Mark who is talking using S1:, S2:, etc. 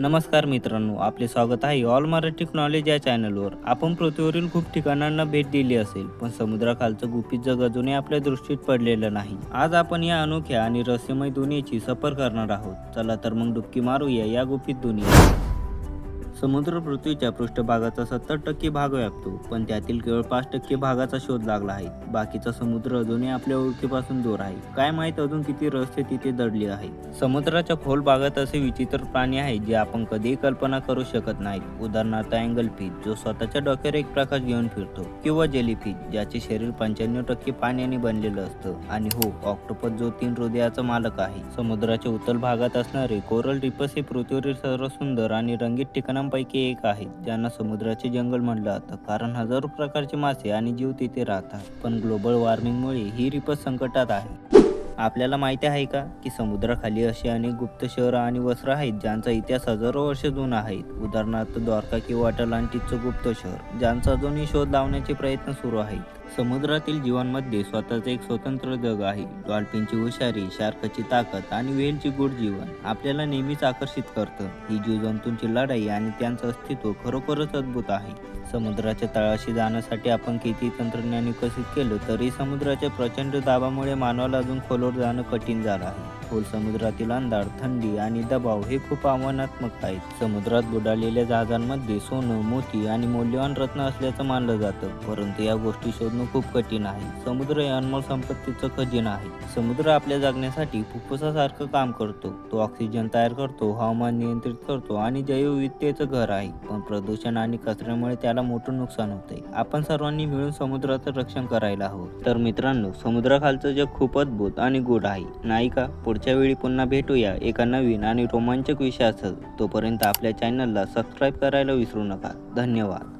S1: नमस्कार मित्रांनो आपले स्वागत आहे ऑल मराठी नॉलेज या चॅनलवर. आपण पृथ्वीवरील खूप ठिकाणांना भेट दिली असेल पण समुद्राखालचं गुपित जग अजूनही आपल्या दृष्टीत पडलेलं नाही. आज आपण या अनोख्या आणि रहस्यमय दुनियेची सफर करणार आहोत. चला तर मग डुबकी मारूया या गुपित दुनियेत. समुद्र पृथ्वीच्या पृष्ठभागाचा सत्तर टक्के भाग व्यापतो पण त्यातील केवळ पाच टक्के भागाचा शोध लागला आहे. बाकीचा समुद्र अजूनही आपल्या ओळखीपासून दूर आहे. काय माहीत अजून किती रहस्य तिथे दडले आहे? समुद्राच्या खोल भागात असे विचित्र प्राणी आहेत जे आपण कधीही कल्पना करू शकत नाहीत उदाहरणार्थ अँगल फिश जो स्वतःच्या डोक्यावर एक प्रकाश घेऊन फिरतो किंवा जेलीफिश ज्याचे शरीर पंच्याण्णव टक्के पाण्याने बनलेलं असतं. आणि हो ऑक्टोपस जो तीन हृदयाचा मालक आहे. समुद्राच्या उतल भागात असणारे कोरल रिपस हे पृथ्वीवरील सर्व सुंदर आणि रंगीत ठिकाणांपैकी एक आहे. ज्यांना समुद्राचे जंगल म्हणलं जातं. कारण हजारो प्रकारचे मासे आणि जीव तिथे राहतात. पण ग्लोबल वॉर्मिंगमुळे ही रिपस संकटात आहे. आपल्याला माहिती आहे का? की समुद्राखाली असे अनेक गुप्त शहरं आणि वस्त्र आहेत ज्यांचा इतिहास हजारो वर्ष जुना आहे. उदाहरणार्थ द्वारका किंवा अटलांटिकचं गुप्त शहर ज्यांचा अजूनही शोध लावण्याचे प्रयत्न सुरू आहेत. समुद्रातील जीवांमध्ये स्वतःचं एक स्वतंत्र जग आहे. डॉल्फिनची हुशारी शार्कची ताकद आणि वेलची गोड जीवन आपल्याला नेहमीच आकर्षित करतं. ही जीवजंतूंची लढाई आणि त्यांचं अस्तित्व खरोखरच अद्भुत आहे. समुद्राच्या तळाशी जाण्यासाठी आपण किती तंत्रज्ञान विकसित केलं तरी समुद्राच्या प्रचंड दाबामुळे मानवाला अजून खोलवर जाणं कठीण झालं आहे. खोल समुद्रातील अंधार थंडी आणि दबाव हे खूप आव्हानात्मक आहेत. समुद्रात बुडालेल्या जहाजांमध्ये सोनं मोती आणि मौल्यवान रत्न असल्याचं मानलं जातं. परंतु या गोष्टी शोधणं खूप कठीण आहे. समुद्र हे अनमोल संपत्तीचं खजिना आहे. समुद्र आपल्या जगण्यासाठी फुफ्फुसासारखं काम करतो. तो ऑक्सिजन तयार करतो हवामान नियंत्रित करतो आणि जैवविविधतेचं घर आहे. पण प्रदूषण आणि कचऱ्यामुळे त्याला मोठं नुकसान होते आपण सर्वांनी मिळून समुद्राचं रक्षण करायला हवं. तर मित्रांनो समुद्राखालचं जग खूप अद्भुत आणि गोड आहे. नाही का पुढच्या वेळी पुन्हा भेटूया एका नवीन आणि रोमांचक विषयासह. तोपर्यंत आपल्या चॅनलला सबस्क्राईब करायला विसरू नका. धन्यवाद.